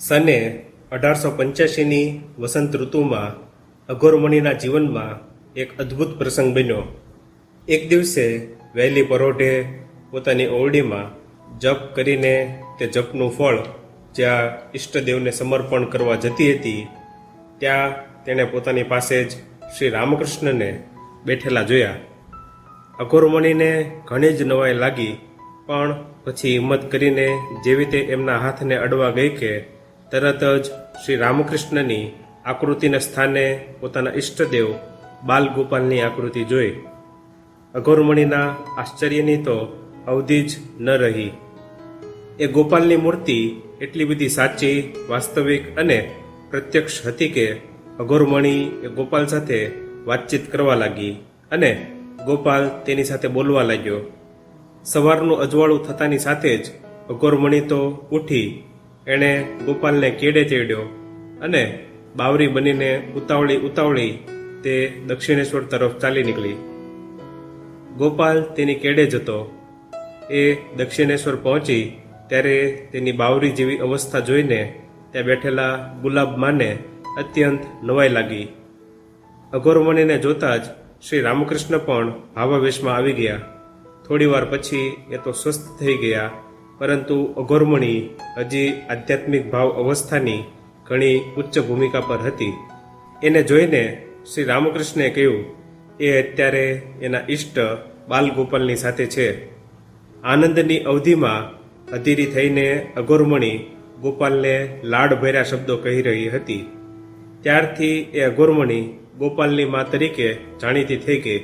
સને અઢારસો પંચ્યાસીની વસંત ઋતુમાં અઘોરમણીના જીવનમાં એક અદ્ભુત પ્રસંગ બન્યો. એક દિવસે વહેલી પરોઢે પોતાની ઓરડીમાં જપ કરીને તે જપનું ફળ જ્યાં ઈષ્ટદેવને સમર્પણ કરવા જતી હતી, ત્યાં તેણે પોતાની પાસે જ શ્રી રામકૃષ્ણને બેઠેલા જોયા. અઘોરમણીને ઘણી જ નવાઈ લાગી, પણ પછી હિંમત કરીને જેવી તે એમના હાથને અડવા ગઈ કે તરત જ શ્રી રામકૃષ્ણની આકૃતિના સ્થાને પોતાના ઈષ્ટદેવ બાલગોપાલની આકૃતિ જોઈ. અઘોરમણીના આશ્ચર્યની તો અવધિ જ ન રહી. એ ગોપાલની મૂર્તિ એટલી બધી સાચી, વાસ્તવિક અને પ્રત્યક્ષ હતી કે અઘોરમણી એ ગોપાલ સાથે વાતચીત કરવા લાગી અને ગોપાલ તેની સાથે બોલવા લાગ્યો. સવારનું અજવાળું થતાની સાથે જ અઘોરમણી તો ઉઠી એણે ગોપાલને કેડે ચેડ્યો અને બાવરી બનીને ઉતાવળી ઉતાવળી તે દક્ષિણેશ્વર તરફ ચાલી નીકળી. ગોપાલ તેની કેડે જતો. એ દક્ષિણેશ્વર પહોંચી ત્યારે તેની બાવરી જેવી અવસ્થા જોઈને ત્યાં બેઠેલા ગુલાબ માને અત્યંત નવાઈ લાગી. અઘોરમણીને જોતા જ શ્રી રામકૃષ્ણ પણ ભાવાવેશમાં આવી ગયા. થોડીવાર પછી એ તો સ્વસ્થ થઈ ગયા. પરંતુ અઘોરમણી હજી આધ્યાત્મિક ભાવ અવસ્થાની ઘણી ઉચ્ચ ભૂમિકા પર હતી. એને જોઈને શ્રી રામકૃષ્ણે કહ્યું, એ અત્યારે એના ઈષ્ટ બાલગોપાલની સાથે છે. આનંદની અવધિમાં અધીરી થઈને અઘોરમણી ગોપાલને લાડભર્યા શબ્દો કહી રહી હતી. ત્યારથી એ અઘોરમણી ગોપાલની મા તરીકે જાણીતી થઈ ગઈ.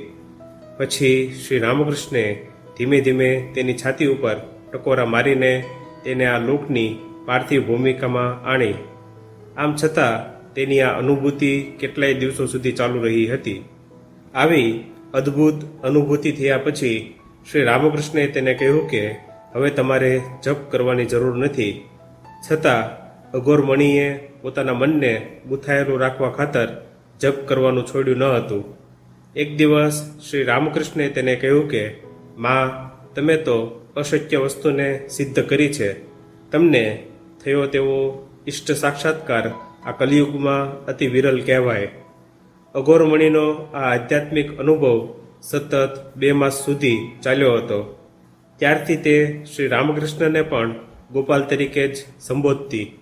પછી શ્રી રામકૃષ્ણે ધીમે ધીમે તેની છાતી ઉપર ટકોરા મારીને તેને આ લોકની પાર્થિવ ભૂમિકામાં આણી. આમ છતાં તેની આ અનુભૂતિ કેટલાય દિવસો સુધી ચાલુ રહી હતી. આવી અદ્ભુત અનુભૂતિ થયા પછી શ્રી રામકૃષ્ણે તેને કહ્યું કે, હવે તમારે જપ કરવાની જરૂર નથી. છતાં અઘોરમણીએ પોતાના મનને ગુથાયેલું રાખવા ખાતર જપ કરવાનું છોડ્યું ન હતું. એક દિવસ શ્રી રામકૃષ્ણે તેને કહ્યું કે, માં તમે તો અશક્ય વસ્તુને સિદ્ધ કરી છે. તમને થયો તેવો ઈષ્ટ સાક્ષાત્કાર આ કલિયુગમાં અતિ વિરલ કહેવાય. અઘોરમણીનો આ આધ્યાત્મિક અનુભવ સતત બે માસ સુધી ચાલ્યો હતો. ત્યારથી તે શ્રી રામકૃષ્ણને પણ ગોપાલ તરીકે જ સંબોધતી.